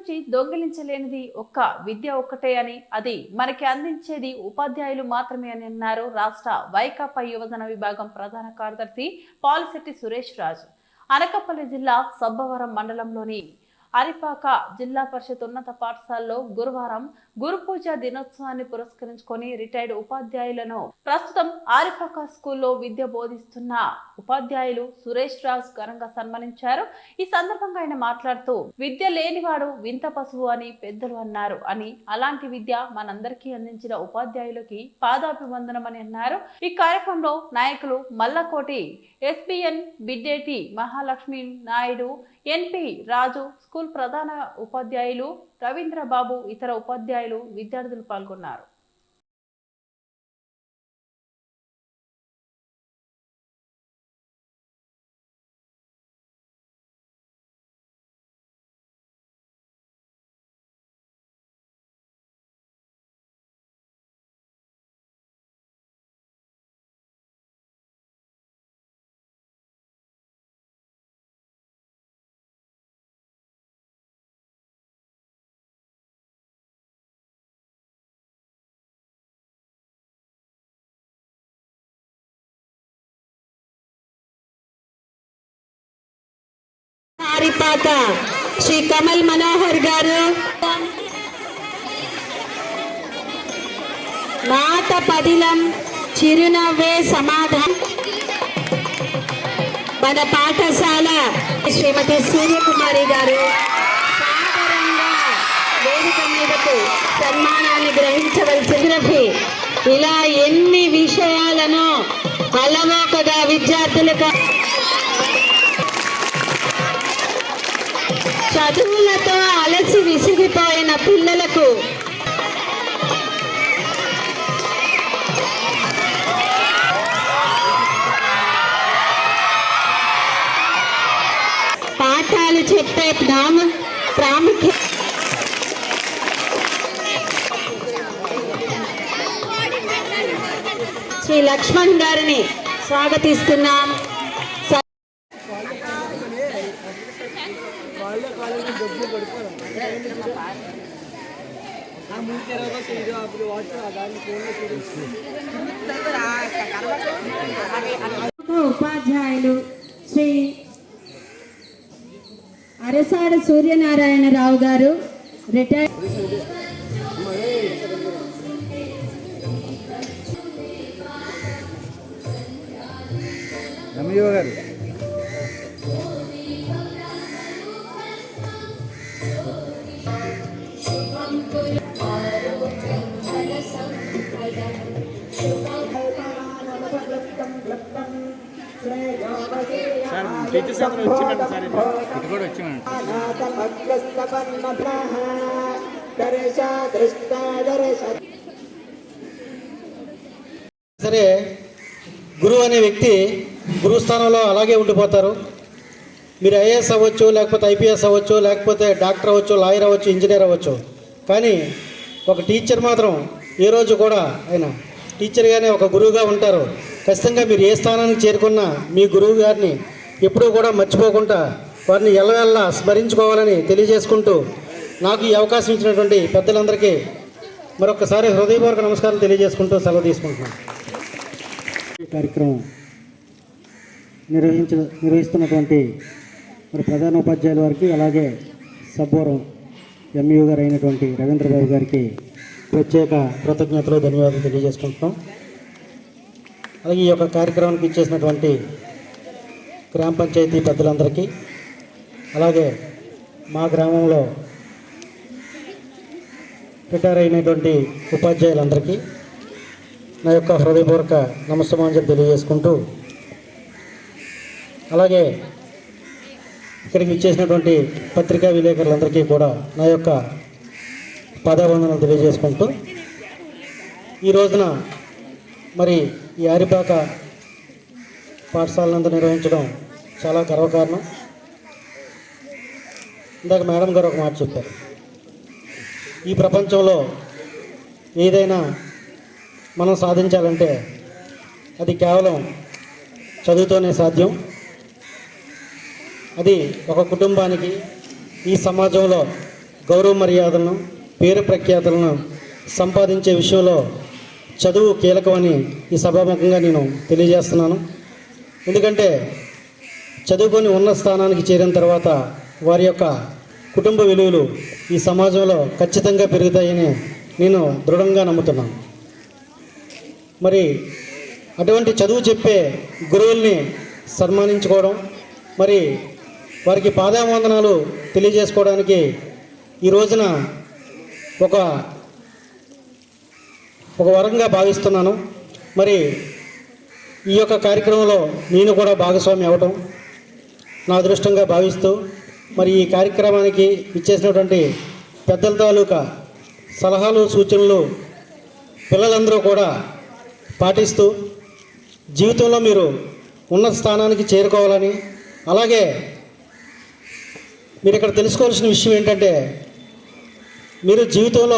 నుంచి దొంగిలించలేనిది ఒక్క విద్య ఒక్కటే అని అది మనకి అందించేది ఉపాధ్యాయులు మాత్రమే అని అన్నారు రాష్ట్ర వైకాపా యువజన విభాగం ప్రధాన కార్యదర్శి పాలిశెట్టి సురేష్ రాజు. అనకాపల్లి జిల్లా సబ్బవరం మండలంలోని అరిపాక జిల్లా పరిషత్ ఉన్నత పాఠశాలలో గురువారం గురు పూజ దినోత్సవాన్ని పురస్కరించుకొని రిటైర్డ్ ఉపాధ్యాయులను ప్రస్తుతం ఆరిపాక స్కూల్లో విద్య బోధిస్తున్న ఉపాధ్యాయులు సురేష్ రాజ్ ఘనంగా సన్మానించారు. ఈ సందర్భంగా ఆయన మాట్లాడుతూ విద్య లేనివాడు వింత పశువు అని పెద్దలు అన్నారు అని అలాంటి విద్య మనందరికీ అందించిన ఉపాధ్యాయులకి పాదాభివందనం అని అన్నారు. ఈ కార్యక్రమంలో నాయకులు Mallakoti SBN Biddeti Mahalakshmi Naidu NP Raju school ప్రధాన ఉపాధ్యాయులు రవీంద్రబాబు ఇతర ఉపాధ్యాయులు విద్యార్థులు పాల్గొన్నారు. పారిపాక శ్రీ కమల్ మనోహర్ గారు. మాట పదిలం చిరునవ్వే సమాధానం. మన పాఠశాల శ్రీమతి సూర్యకుమారి గారు వేదిక మీదకు సన్మానాన్ని గ్రహించవలసి ఇలా ఎన్ని విషయాలను అలవోకగా విద్యార్థులకు చదువులతో అలసి విసిగిపోయిన పిల్లలకు. పాఠాలు చెప్పే ప్రాము ప్రాముఖ్యత శ్రీ లక్ష్మణ్ గారిని స్వాగతిస్తున్నాం. ఉపాధ్యాయులు శ్రీ అరసాడ సూర్యనారాయణరావు గారు రిటైర్ రమయ్య గారు. సార్ సార్ ఇటు ఇటు కూడా వచ్చిందండి సరే గురువు అనే వ్యక్తి గురువు స్థానంలో అలాగే ఉండిపోతారు. మీరు ఐఏఎస్ అవ్వచ్చు లేకపోతే ఐపీఎస్ అవ్వచ్చు లేకపోతే డాక్టర్ అవ్వచ్చు లాయర్ అవ్వచ్చు ఇంజనీర్ అవ్వచ్చు. కానీ ఒక టీచర్ మాత్రం ఏ రోజు కూడా ఆయన టీచర్గానే ఒక గురువుగా ఉంటారు. ఖచ్చితంగా మీరు ఏ స్థానానికి చేరుకున్నా మీ గురువు గారిని ఎప్పుడూ కూడా మర్చిపోకుండా వారిని ఎల్లవెల్లా స్మరించుకోవాలని తెలియజేసుకుంటూ నాకు ఈ అవకాశం ఇచ్చినటువంటి పెద్దలందరికీ మరొకసారి హృదయపూర్వక నమస్కారం తెలియజేసుకుంటూ సెలవు తీసుకుంటున్నాను. ఈ కార్యక్రమం నిర్వహించ నిర్వహిస్తున్నటువంటి మరి ప్రధాన ఉపాధ్యాయుల వారికి అలాగే సబ్బోరం ఎంఈఓ గారు అయినటువంటి రవీంద్రబాబు గారికి ప్రత్యేక కృతజ్ఞతలు ధన్యవాదాలు తెలియజేసుకుంటున్నాం. అలాగే ఈ యొక్క కార్యక్రమానికి ఇచ్చేసినటువంటి గ్రామ పంచాయతీ పెద్దలందరికీ అలాగే మా గ్రామంలో రిటైర్ అయినటువంటి ఉపాధ్యాయులందరికీ నా యొక్క హృదయపూర్వక నమస్సమాంజలి తెలియజేసుకుంటూ అలాగే ఇక్కడికి ఇచ్చేసినటువంటి పత్రికా విలేకరులందరికీ కూడా నా యొక్క పాదాబంధనలు తెలియజేసుకుంటూ ఈ రోజున మరి ఈ ఆరిపాక పాఠశాలనంతా నిర్వహించడం చాలా గర్వకారణం. ఇందాక మేడం గారు ఒక మాట చెప్పారు. ఈ ప్రపంచంలో ఏదైనా మనం సాధించాలంటే అది కేవలం చదువుతోనే సాధ్యం. అది ఒక కుటుంబానికి ఈ సమాజంలో గౌరవ మర్యాదలను పేరు ప్రఖ్యాతులను సంపాదించే విషయంలో చదువు కీలకమని ఈ సభాముఖంగా నేను తెలియజేస్తున్నాను. ఎందుకంటే చదువుకొని ఉన్న స్థానానికి చేరిన తర్వాత వారి యొక్క కుటుంబ విలువలు ఈ సమాజంలో ఖచ్చితంగా పెరుగుతాయని నేను దృఢంగా నమ్ముతున్నాను. మరి అటువంటి చదువు చెప్పే గురువుల్ని సన్మానించుకోవడం మరి వారికి పాదావందనాలు తెలియజేసుకోవడానికి ఈ రోజున ఒక ఒక వరంగా భావిస్తున్నాను. మరి ఈ యొక్క కార్యక్రమంలో నేను కూడా భాగస్వామి అవ్వటం నా అదృష్టంగా భావిస్తూ మరి ఈ కార్యక్రమానికి ఇచ్చేసినటువంటి పెద్దల తాలూకా సలహాలు సూచనలు పిల్లలందరూ కూడా పాటిస్తూ జీవితంలో మీరు ఉన్నత స్థానానికి చేరుకోవాలని అలాగే మీరు ఇక్కడ తెలుసుకోవాల్సిన విషయం ఏంటంటే మీరు జీవితంలో